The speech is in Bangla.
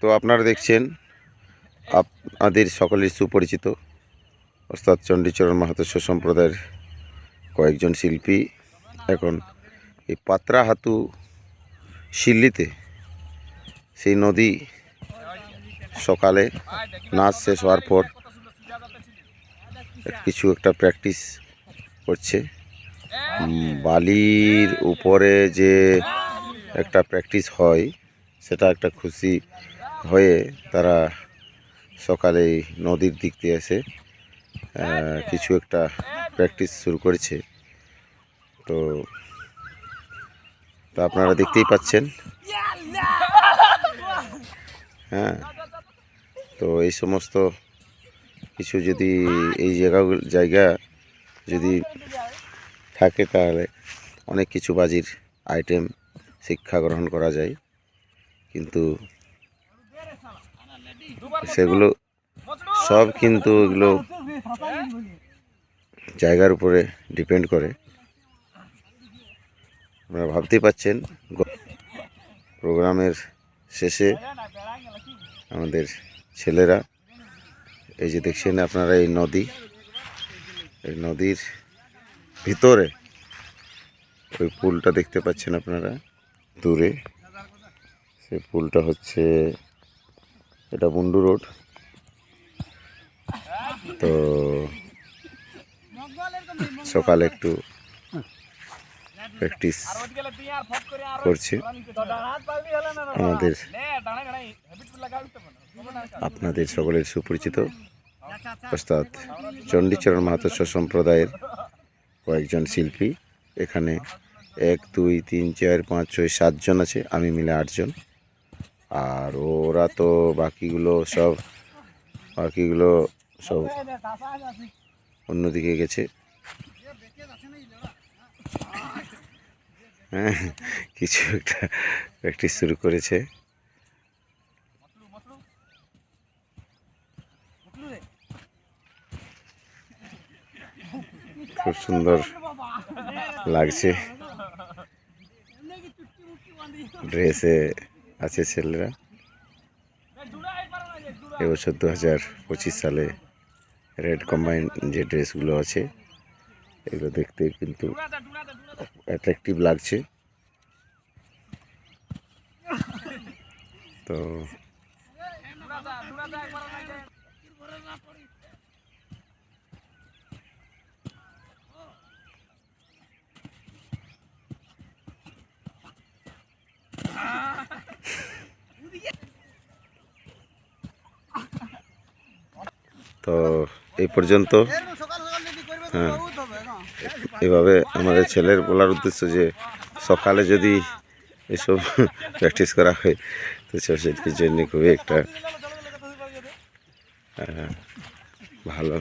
তো আপনারা দেখছেন, আপনাদের সকলের সুপরিচিত অর্থাৎ চণ্ডীচরণ মাহাতো সম্প্রদায়ের কয়েকজন শিল্পী। এখন এই পাত্রা হাতু শিল্লিতে সেই নদী সকালে নাচ শেষ হওয়ার পর কিছু একটা প্র্যাকটিস করছে। বালির উপরে যে একটা প্র্যাকটিস হয় সেটা একটা খুশি হয়ে তারা সকালে নদীর দিক দিয়ে এসে কিছু একটা প্র্যাকটিস শুরু করেছে। তো, তা আপনারা দেখতেই পাচ্ছেন। হ্যাঁ তো এই সমস্ত কিছু যদি এই জায়গাগুলো জায়গা যদি থাকে তাহলে অনেক কিছু বাজির আইটেম শিক্ষা গ্রহণ করা যায়। কিন্তু সেগুলো সব কিন্তু এগুলো জায়গার উপরে ডিপেন্ড করে। আপনারা ভাবতেই পাচ্ছেন প্রোগ্রামের শেষে আমাদের ছেলেরা, এই যে দেখছেন আপনারা এই নদী, এই নদীর ভিতরে ওই পুলটা দেখতে পাচ্ছেন আপনারা, দূরে। সেই পুলটা হচ্ছে এটা মুন্ডু রোড। তো সকালে একটু প্র্যাকটিস করছে। আমাদের আপনাদের সকলের সুপরিচিত অর্থাৎ চণ্ডীচরণ মাহাতো সম্প্রদায়ের কয়েকজন শিল্পী। এখানে এক, দুই, তিন, চার, পাঁচ, ছয়, সাতজন আছে। আমি মিলে আটজন। আর ওরা তো বাকিগুলো সব বাকিগুলো সব অন্যদিকে গেছে। হ্যাঁ কিছু একটা প্র্যাকটিস শুরু করেছে। খুব সুন্দর লাগছে। ড্রেসে আছে ছেলেরা। এবছর দু হাজার পঁচিশ সালে রেড কম্বাইন যে ড্রেসগুলো আছে, এগুলো দেখতে কিন্তু অ্যাট্রাকটিভ লাগছে। তো তো এই পর্যন্ত হ্যাঁ। এভাবে আমাদের ছেলের বলার উদ্দেশ্য যে সকালে যদি এসব প্র্যাকটিস করা হয় তো সেটির জন্য খুবই একটা আহ, ভালো।